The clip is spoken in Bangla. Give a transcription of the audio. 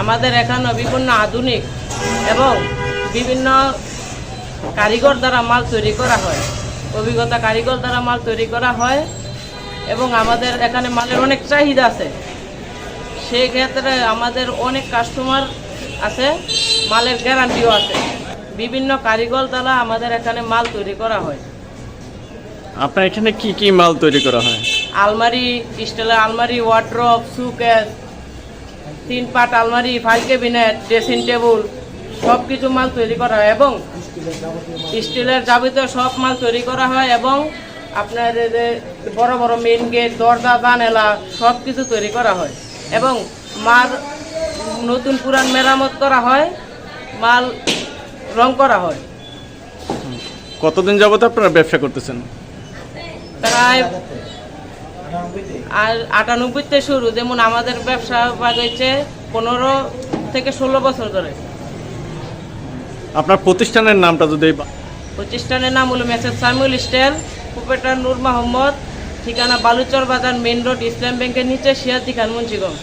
আমাদের এখানে বিভিন্ন আধুনিক এবং বিভিন্ন কারিগর দ্বারা মাল তৈরি করা হয়। অভিজ্ঞতা কারিগর দ্বারা মাল তৈরি করা হয় এবং আমাদের এখানে মালের অনেক চাহিদা আছে। সেই ক্ষেত্রে আমাদের অনেক কাস্টমার আছে মালের গ্যারান্টিও আছে। বিভিন্ন কারিগর দ্বারা আমাদের এখানে মাল তৈরি করা হয়। আপনার এখানে কি কি মাল তৈরি করা হয়? আলমারি স্টিলের আলমারি ওয়ার্ড্রপ সুকেস তিন পাট আলমারি ফাইল ক্যাবিনেট ড্রেসিং টেবিল সব কিছু মাল তৈরি করা হয় এবং স্টিলের যাবতীয় সব মাল তৈরি করা হয় এবং আপনার যে বড় বড় মেন গেট দরজা জানেলা সব কিছু তৈরি করা হয় এবং মাল নতুন পুরান মেরামত করা হয় মাল রং করা হয়। কতদিন যাবত আপনারা ব্যবসা করতেছেন? প্রায় আর আটানব্বইতে শুরু যেমন আমাদের ব্যবসা হয়েছে পনেরো থেকে ষোলো বছর ধরে। আপনার প্রতিষ্ঠানের নামটা যদি প্রতিষ্ঠানের নাম হলো মেসেজ সামিউল স্টেল কুপেটার নূর মোহাম্মদ ঠিকানা বালুচর বাজার মেন রোড ইসলাম ব্যাংকের নিচে শিয়াদি খান মুন্সিগঞ্জ।